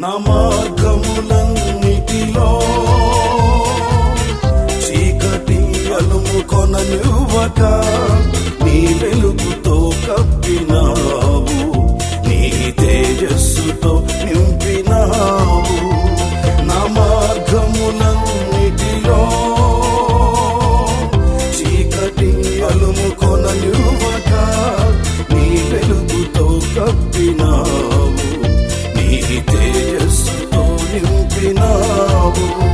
మార్గములన్నిటిలో చీకటి అలుము కొననివ్వక నీ వెలుగుతో కప్పినావు. నీ తేజస్సుతో Oh.